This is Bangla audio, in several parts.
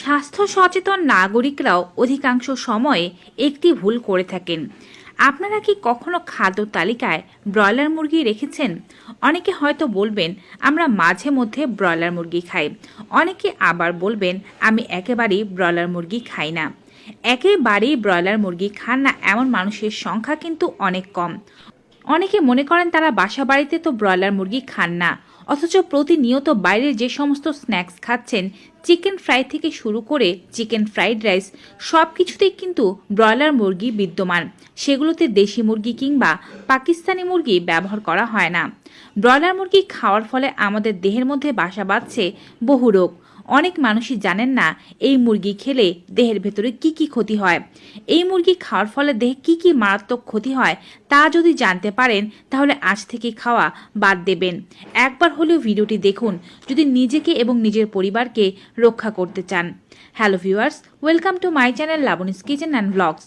স্বাস্থ্য সচেতন নাগরিকরাও অধিকাংশ সময়ে একটি ভুল করে থাকেন। আপনারা কি কখনো খাদ্য তালিকায় ব্রয়লার মুরগি রেখেছেন? অনেকে হয়তো বলবেন, আমরা মাঝে মধ্যে ব্রয়লার মুরগি খাই। অনেকে আবার বলবেন, আমি একেবারেই ব্রয়লার মুরগি খাই না। একেবারেই ব্রয়লার মুরগি খান না এমন মানুষের সংখ্যা কিন্তু অনেক কম। অনেকে মনে করেন, তারা বাসা বাড়িতে তো ব্রয়লার মুরগি খান না। অথচ প্রতিনিয়ত বাইরের যে সমস্ত স্ন্যাক্স খাচ্ছেন, চিকেন ফ্রাই থেকে শুরু করে চিকেন ফ্রাইড রাইস সব কিছুতেই কিন্তু ব্রয়লার মুরগি বিদ্যমান। সেগুলোতে দেশি মুরগি কিংবা পাকিস্তানি মুরগি ব্যবহার করা হয় না। ব্রয়লার মুরগি খাওয়ার ফলে আমাদের দেহের মধ্যে বাসা বাঁধছে বহু রোগ। অনেক মানুষই জানেন না এই মুরগি খেলে দেহের ভেতরে কি কি ক্ষতি হয়। এই মুরগি খাওয়ার ফলে দেহে কি কি মারাত্মক ক্ষতি হয় তা যদি জানতে পারেন, তাহলে আজ থেকে খাওয়া বাদ দেবেন। একবার হলেও ভিডিওটি দেখুন, যদি নিজেকে এবং নিজের পরিবারকে রক্ষা করতে চান। Hello viewers, welcome to my channel Laboni's kitchen and blogs.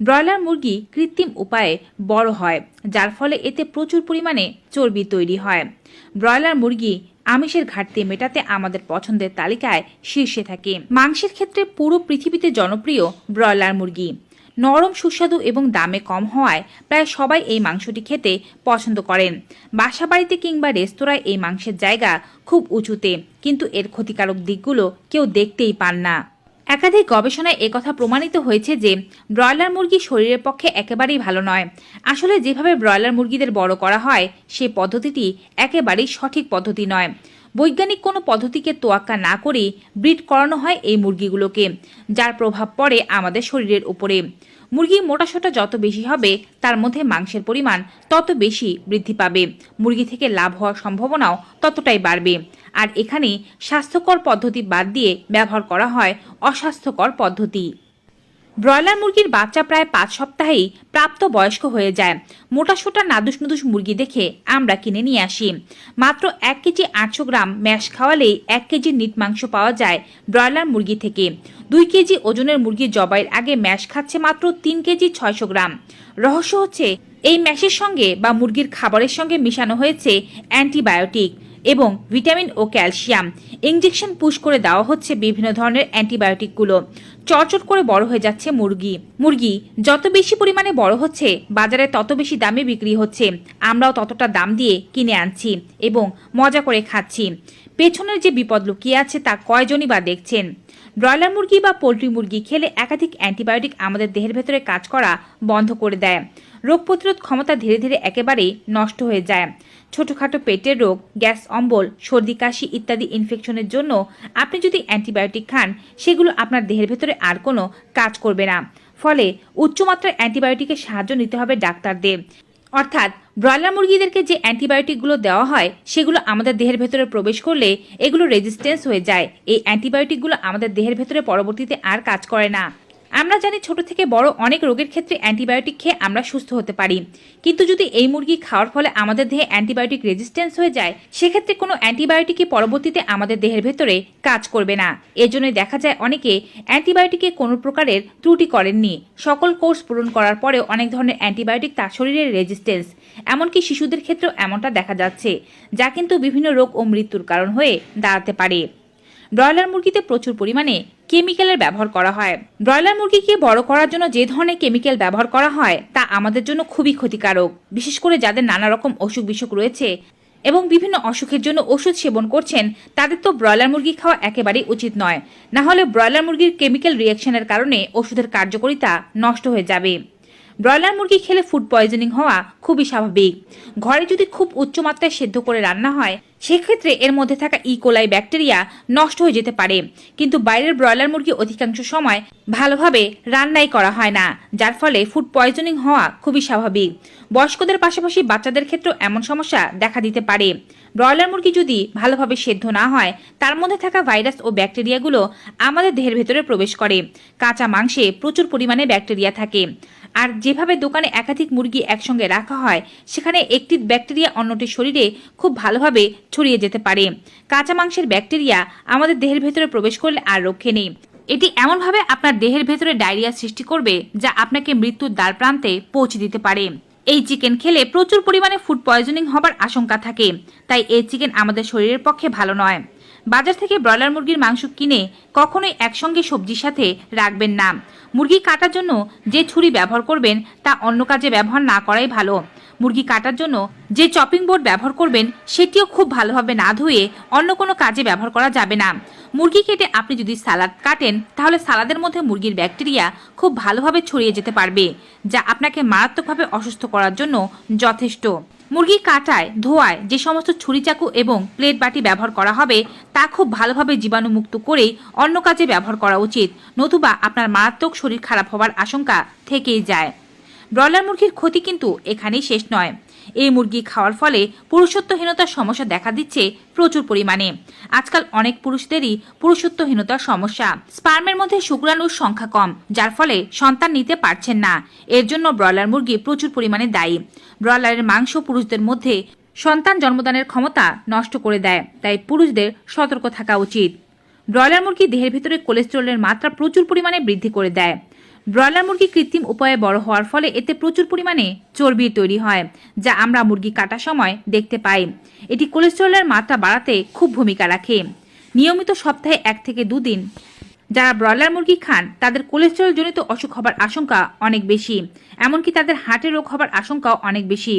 Broiler মুরগি কৃত্রিম উপায়ে বড় হয়, যার ফলে এতে প্রচুর পরিমাণে চর্বি তৈরি হয়। ব্রয়লার মুরগি আমিষের ঘাটতি মেটাতে আমাদের পছন্দের তালিকায় শীর্ষে থাকে। মাংসের ক্ষেত্রে পুরো পৃথিবীতে জনপ্রিয় ব্রয়লার মুরগি। নরম, সুস্বাদু এবং দামে কম হওয়ায় প্রায় সবাই এই মাংসটি খেতে পছন্দ করেন। বাসাবাড়িতে কিংবা রেস্তোরাঁয় এই মাংসের জায়গা খুব উঁচুতে, কিন্তু এর ক্ষতিকারক দিকগুলো কেউ দেখতেই পান না। একাধিক গবেষণায় একথা প্রমাণিত হয়েছে যে ব্রয়লার মুরগি শরীরের পক্ষে একেবারেই ভালো নয়। আসলে যেভাবে ব্রয়লার মুরগিদের বড় করা হয় সেই পদ্ধতিটি একেবারেই সঠিক পদ্ধতি নয়। বৈজ্ঞানিক কোনো পদ্ধতিকে তোয়াক্কা না করেই ব্রিড করানো হয় এই মুরগিগুলোকে, যার প্রভাব পড়ে আমাদের শরীরের উপরে। মুরগি মোটাসোটা যত বেশি হবে, তার মধ্যে মাংসের পরিমাণ তত বেশি বৃদ্ধি পাবে। মুরগি থেকে লাভ হওয়ার সম্ভাবনাও ততটাই বাড়বে। আর এখানে স্বাস্থ্যকর পদ্ধতি বাদ দিয়ে ব্যবহার করা হয় অস্বাস্থ্যকর পদ্ধতি। ব্রয়লার মুরগির বাচ্চা প্রায় পাঁচ সপ্তাহেই প্রাপ্ত বয়স্ক হয়ে যায়। মোটাসোটা নাদুস নুদুস মুরগি দেখে আমরা কিনে নিয়ে আসি। মাত্র এক কেজি আটশো গ্রাম ম্যাশ খাওয়ালেই এক কেজি নিট মাংস পাওয়া যায় ব্রয়লার মুরগি থেকে। দুই কেজি ওজনের মুরগি জবাইয়ের আগে ম্যাশ খাচ্ছে মাত্র তিন কেজি ছয়শো গ্রাম। রহস্য হচ্ছে, এই ম্যাশের সঙ্গে বা মুরগির খাবারের সঙ্গে মিশানো হয়েছে অ্যান্টিবায়োটিক। এবং ভিটামিন ও ক্যালসিয়াম। ইঞ্জেকশন পুশ করে দেওয়া হচ্ছে বিভিন্ন ধরনের অ্যান্টিবায়োটিকগুলো। চটচট করে বড় হয়ে যাচ্ছে মুরগি। মুরগি যত বেশি পরিমাণে বড় হচ্ছে, বাজারে তত বেশি দামে বিক্রি হচ্ছে। আমরাও ততটা দাম দিয়ে কিনে আনছি এবং মজা করে খাচ্ছি। পেছনের যে বিপদ লুকিয়ে আছে তা কয়জনই বা দেখছেন? ব্রয়লার মুরগি বা পোলট্রি মুরগি খেলে একাধিক অ্যান্টিবায়োটিক আমাদের দেহের ভেতরে কাজ করা বন্ধ করে দেয়। রোগ প্রতিরোধ ক্ষমতা ধীরে ধীরে একেবারেই নষ্ট হয়ে যায়। ছোটোখাটো পেটের রোগ, গ্যাস অম্বল, সর্দি, কাশি ইত্যাদি ইনফেকশনের জন্য আপনি যদি অ্যান্টিবায়োটিক খান, সেগুলো আপনার দেহের ভেতরে আর কোনো কাজ করবে না। ফলে উচ্চমাত্রার অ্যান্টিবায়োটিকের সাহায্য নিতে হবে ডাক্তারদের। অর্থাৎ ব্রয়লার মুরগিদেরকে যে অ্যান্টিবায়োটিকগুলো দেওয়া হয়, সেগুলো আমাদের দেহের ভেতরে প্রবেশ করলে এগুলো রেজিস্ট্যান্স হয়ে যায়। এই অ্যান্টিবায়োটিকগুলো আমাদের দেহের ভেতরে পরবর্তীতে আর কাজ করে না। আমরা জানি ছোট থেকে বড় অনেক রোগের ক্ষেত্রে অ্যান্টিবায়োটিক খেয়ে আমরা সুস্থ হতে পারি। কিন্তু যদি এই মুরগি খাওয়ার ফলে আমাদের দেহে অ্যান্টিবায়োটিক রেজিস্ট্যান্স হয়ে যায়, সেক্ষেত্রে কোনো অ্যান্টিবায়োটিকই পরবর্তীতে আমাদের দেহের ভেতরে কাজ করবে না। এজন্যই দেখা যায় অনেকে অ্যান্টিবায়োটিকে কোনো প্রকারের ত্রুটি করেননি। সকল কোর্স পূরণ করার পরেও অনেক ধরনের অ্যান্টিবায়োটিক তার শরীরের রেজিস্ট্যান্স। এমনকি শিশুদের ক্ষেত্রেও এমনটা দেখা যাচ্ছে, যা কিন্তু বিভিন্ন রোগ ও মৃত্যুর কারণ হয়ে দাঁড়াতে পারে। ব্রয়লার মুরগিতে প্রচুর পরিমাণে কেমিক্যালের ব্যবহার করা হয়। ব্রয়লার মুরগিকে বড় করার জন্য যে ধরনের কেমিক্যাল ব্যবহার করা হয়, তা আমাদের জন্য খুবই ক্ষতিকারক। বিশেষ করে যাদের নানা রকম অসুখ বিসুখ রয়েছে এবং বিভিন্ন অসুখের জন্য ওষুধ সেবন করছেন, তাদের তো ব্রয়লার মুরগি খাওয়া একেবারেই উচিত নয়। না হলে ব্রয়লার মুরগির কেমিক্যাল রিয়াকশনের কারণে ওষুধের কার্যকারিতা নষ্ট হয়ে যাবে। ব্রয়লার মুরগি খেলে ফুড পয়জনিং হওয়া খুবই স্বাভাবিক। ঘরে যদি খুব উচ্চমাত্রায় সেদ্ধ করে রান্না হয়, সেক্ষেত্রে এর মধ্যে থাকা ইকোলাই ব্যাকটেরিয়া নষ্ট হয়ে যেতে পারে। কিন্তু বাইরের ব্রয়লার মুরগি অধিকাংশ সময় ভালোভাবে রান্নাই করা হয় না, যার ফলে ফুড পয়জনিং হওয়া খুবই স্বাভাবিক। বয়স্কদের পাশাপাশি বাচ্চাদের ক্ষেত্রেও এমন সমস্যা দেখা দিতে পারে। ব্রয়লার মুরগি যদি ভালোভাবে সেদ্ধ না হয়, তার মধ্যে থাকা ভাইরাস ও ব্যাকটেরিয়াগুলো আমাদের দেহের ভেতরে প্রবেশ করে। কাঁচা মাংসে প্রচুর পরিমাণে ব্যাকটেরিয়া থাকে। আর যেভাবে দোকানে একাধিক মুরগি একসঙ্গে রাখা হয়, সেখানে একটি ব্যাকটেরিয়া অন্যটির শরীরে খুব ভালোভাবে ছড়িয়ে যেতে পারে। কাঁচা মাংসের ব্যাকটেরিয়া আমাদের দেহের ভেতরে প্রবেশ করলে আর রক্ষে নেই। এটি এমনভাবে আপনার দেহের ভেতরে ডায়রিয়া সৃষ্টি করবে, যা আপনাকে মৃত্যুর দ্বার প্রান্তে পৌঁছে দিতে পারে। এই চিকেন খেলে প্রচুর পরিমাণে ফুড পয়জনিং হবার আশঙ্কা থাকে, তাই এই চিকেন আমাদের শরীরের পক্ষে ভালো নয়। বাজার থেকে ব্রয়লার মুরগির মাংস কিনে কখনোই একসঙ্গে সবজির সাথে রাখবেন না। মুরগি কাটার জন্য যে ছুরি ব্যবহার করবেন তা অন্য কাজে ব্যবহার না করাই ভালো। মুরগি কাটার জন্য যে চপিং বোর্ড ব্যবহার করবেন সেটিও খুব ভালোভাবে না ধুয়ে অন্য কোনো কাজে ব্যবহার করা যাবে না। মুরগি কেটে আপনি যদি সালাদ কাটেন, তাহলে সালাদের মধ্যে মুরগির ব্যাকটেরিয়া খুব ভালোভাবে ছড়িয়ে যেতে পারবে, যা আপনাকে মারাত্মকভাবে অসুস্থ করার জন্য যথেষ্ট। মুরগি কাটায়, ধোয়ায় যে সমস্ত ছুরি চাকু এবং প্লেট বাটি ব্যবহার করা হবে, তা খুব ভালোভাবে জীবাণুমুক্ত করেই অন্য কাজে ব্যবহার করা উচিত। নতুবা আপনার মারাত্মক শরীর খারাপ হওয়ার আশঙ্কা থেকেই যায়। ব্রয়লার মুরগির ক্ষতি কিন্তু এখানেই শেষ নয়। এই মুরগি খাওয়ার ফলে পুরুষত্বহীনতার সমস্যা দেখা দিচ্ছে প্রচুর পরিমাণে। আজকাল অনেক পুরুষদেরই পুরুষত্বহীনতার সমস্যা। স্পার্মের মধ্যে শুক্রাণুর সংখ্যা কম, যার ফলে সন্তান নিতে পারছেন না। এর জন্য ব্রয়লার মুরগি প্রচুর পরিমাণে দায়ী। ব্রয়লারের মাংস পুরুষদের মধ্যে সন্তান জন্মদানের ক্ষমতা নষ্ট করে দেয়, তাই পুরুষদের সতর্ক থাকা উচিত। ব্রয়লার মুরগি দেহের ভিতরে কোলেস্টেরলের মাত্রা প্রচুর পরিমাণে বৃদ্ধি করে দেয়। ব্রয়লার মুরগি কৃত্রিম উপায়ে বড় হওয়ার ফলে এতে প্রচুর পরিমাণে চর্বি তৈরি হয়, যা আমরা মুরগি কাটার সময় দেখতে পাই। এটি কোলেস্টেরলের মাত্রা বাড়াতে খুব ভূমিকা রাখে। নিয়মিত সপ্তাহে এক থেকে দুদিন যারা ব্রয়লার মুরগি খান, তাদের কোলেস্টেরল জনিত অসুখ হবার আশঙ্কা অনেক বেশি। এমনকি তাদের হার্টের রোগ হবার আশঙ্কাও অনেক বেশি।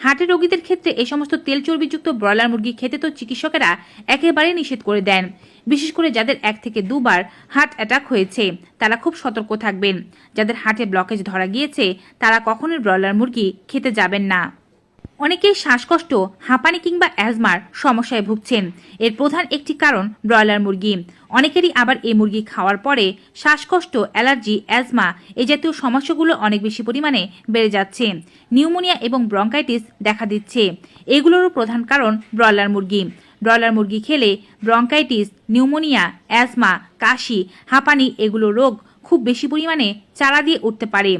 হার্টের রোগীদের ক্ষেত্রে এই সমস্ত তেল চর্বিযুক্ত ব্রয়লার মুরগি খেতে তো চিকিৎসকেরা একেবারে নিষেধ করে দেন। বিশেষ করে যাদের এক থেকে দুবার হার্ট অ্যাটাক হয়েছে, তারা খুব সতর্ক থাকবেন। যাদের হার্টে ব্লকেজ ধরা গিয়েছে, তারা কখনোই ব্রয়লার মুরগি খেতে যাবেন না। অনেকেই শ্বাসকষ্ট, হাঁপানি কিংবা অ্যাজমার সমস্যায় ভুগছেন। এর প্রধান একটি কারণ ব্রয়লার মুরগি। অনেকেরই আবার এই মুরগি খাওয়ার পরে শ্বাসকষ্ট, অ্যালার্জি, অ্যাজমা এই জাতীয় সমস্যাগুলো অনেক বেশি পরিমাণে বেড়ে যাচ্ছে। নিউমোনিয়া এবং ব্রঙ্কাইটিস দেখা দিচ্ছে। এগুলোরও প্রধান কারণ ব্রয়লার মুরগি। ব্রয়লার মুরগি খেলে ব্রঙ্কাইটিস, নিউমোনিয়া, অ্যাজমা, কাশি, হাঁপানি এগুলো রোগ খুব বেশি পরিমাণে চারা দিয়ে উঠতে পারে।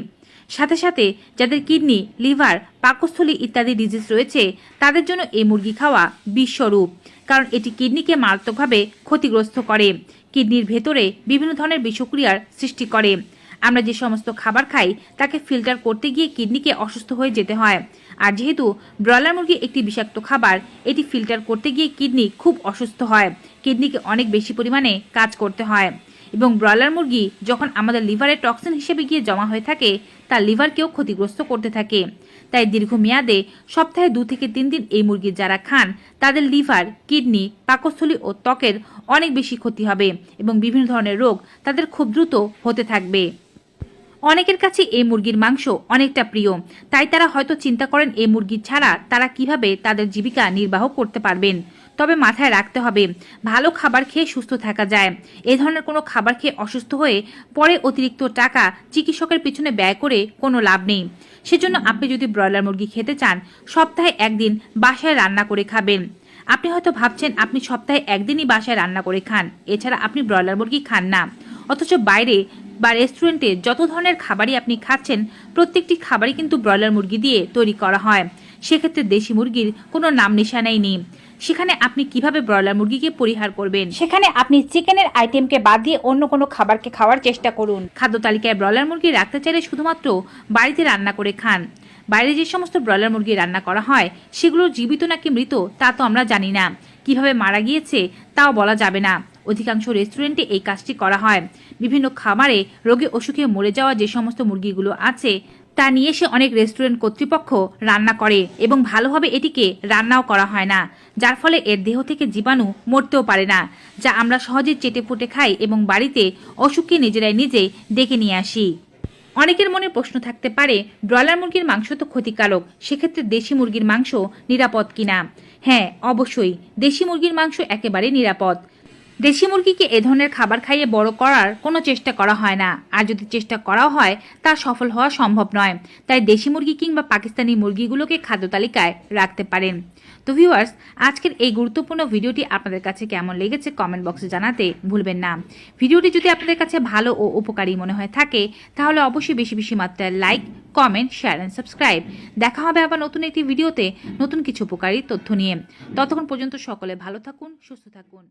সাথে সাথে যাদের কিডনি, লিভার, পাকস্থলী ইত্যাদি ডিজিজ রয়েছে, তাদের জন্য এই মুরগি খাওয়া বিশ্বরূপ। কারণ এটি কিডনিকে মারাত্মকভাবে ক্ষতিগ্রস্ত করে। কিডনির ভেতরে বিভিন্ন ধরনের বিষক্রিয়ার সৃষ্টি করে। আমরা যে সমস্ত খাবার খাই, তাকে ফিল্টার করতে গিয়ে কিডনিকে অসুস্থ হয়ে যেতে হয়। আর যেহেতু ব্রয়লার মুরগি একটি বিষাক্ত খাবার, এটি ফিল্টার করতে গিয়ে কিডনি খুব অসুস্থ হয়। কিডনিকে অনেক বেশি পরিমাণে কাজ করতে হয়। এবং ব্রয়লার মুরগি যখন আমাদের লিভারে টক্সিন হিসেবে গিয়ে জমা হয়ে থাকে তা লিভারকেও ক্ষতিগ্রস্ত করতে থাকে। তাই দীর্ঘমেয়াদে সপ্তাহে দু থেকে তিন দিন এই মুরগি যারা খান, তাদের লিভার, কিডনি, পাকস্থলী ও ত্বকের অনেক বেশি ক্ষতি হবে এবং বিভিন্ন ধরনের রোগ তাদের খুব দ্রুত হতে থাকবে। অনেকের কাছে এই মুরগির মাংস অনেকটা প্রিয়, তাই তারা হয়তো চিন্তা করেন এই মুরগি ছাড়া তারা কীভাবে তাদের জীবিকা নির্বাহ করতে পারবেন। তবে মাথায় রাখতে হবে, ভালো খাবার খেয়ে সুস্থ থাকা যায়। এ ধরনের কোনো খাবার খেয়ে অসুস্থ হয়ে পরে অতিরিক্ত টাকা চিকিৎসকের পিছনে ব্যয় করে কোনো লাভ নেই। সেজন্য আপনি যদি ব্রয়লার মুরগি খেতে চান, সপ্তাহে একদিন বাসায় রান্না করে খাবেন। আপনি হয়তো ভাবছেন, আপনি সপ্তাহে একদিনই বাসায় রান্না করে খান, এছাড়া আপনি ব্রয়লার মুরগি খান না। অথচ বাইরে বা রেস্টুরেন্টে যত ধরনের খাবারই আপনি খাচ্ছেন, প্রত্যেকটি খাবারই কিন্তু ব্রয়লার মুরগি দিয়ে তৈরি করা হয়। সেক্ষেত্রে দেশি মুরগির কোনো নাম নিশানাই নেই। সেখানে আপনি কীভাবে ব্রয়লার মুরগিকে পরিহার করবেন? সেখানে আপনি চিকেনের আইটেমকে বাদ দিয়ে অন্য কোনো খাবারকে খাওয়ার চেষ্টা করুন। খাদ্য তালিকায় ব্রয়লার মুরগি রাখতে চাইলে শুধুমাত্র বাড়িতে রান্না করে খান। বাইরে যে সমস্ত ব্রয়লার মুরগি রান্না করা হয় সেগুলো জীবিত নাকি মৃত তা তো আমরা জানি না। কীভাবে মারা গিয়েছে তাও বলা যাবে না। অধিকাংশ রেস্টুরেন্টে এই কাজটি করা হয়। বিভিন্ন খামারে রোগে অসুখে মরে যাওয়া যে সমস্ত মুরগিগুলো আছে তা নিয়ে এসে অনেক রেস্টুরেন্ট কর্তৃপক্ষ রান্না করে এবং ভালোভাবে এটিকে রান্নাও করা হয় না, যার ফলে এর দেহ থেকে জীবাণু মরতেও পারে না, যা আমরা সহজে চেটে পুটে খাই এবং বাড়িতে অসুখকে নিজেরাই নিজে ডেকে নিয়ে আসি। অনেকের মনে প্রশ্ন থাকতে পারে, ব্রয়লার মুরগির মাংস তো ক্ষতিকারক, সেক্ষেত্রে দেশি মুরগির মাংস নিরাপদ কিনা? হ্যাঁ অবশ্যই, দেশি মুরগির মাংস একেবারে নিরাপদ। দেশি মুরগিকে এ ধরনের খাবার খাইয়ে বড় করার কোনো চেষ্টা করা হয় না। আর যদি চেষ্টা করাও হয়, তা সফল হওয়া সম্ভব নয়। তাই দেশি মুরগি কিংবা পাকিস্তানি মুরগিগুলোকে খাদ্য তালিকায় রাখতে পারেন। তো ভিউয়ার্স আজকের এই গুরুত্বপূর্ণ ভিডিওটি আপনাদের কাছে কেমন লেগেছে কমেন্ট বক্সে জানাতে ভুলবেন না। ভিডিওটি যদি আপনাদের কাছে ভালো ও উপকারী মনে হয়ে থাকে, তাহলে অবশ্যই বেশি বেশি মাত্রায় like comment share and subscribe দেখা হবে আবার নতুন একটি ভিডিওতে নতুন কিছু উপকারী তথ্য নিয়ে। ততক্ষণ পর্যন্ত সকলে ভালো থাকুন, সুস্থ থাকুন।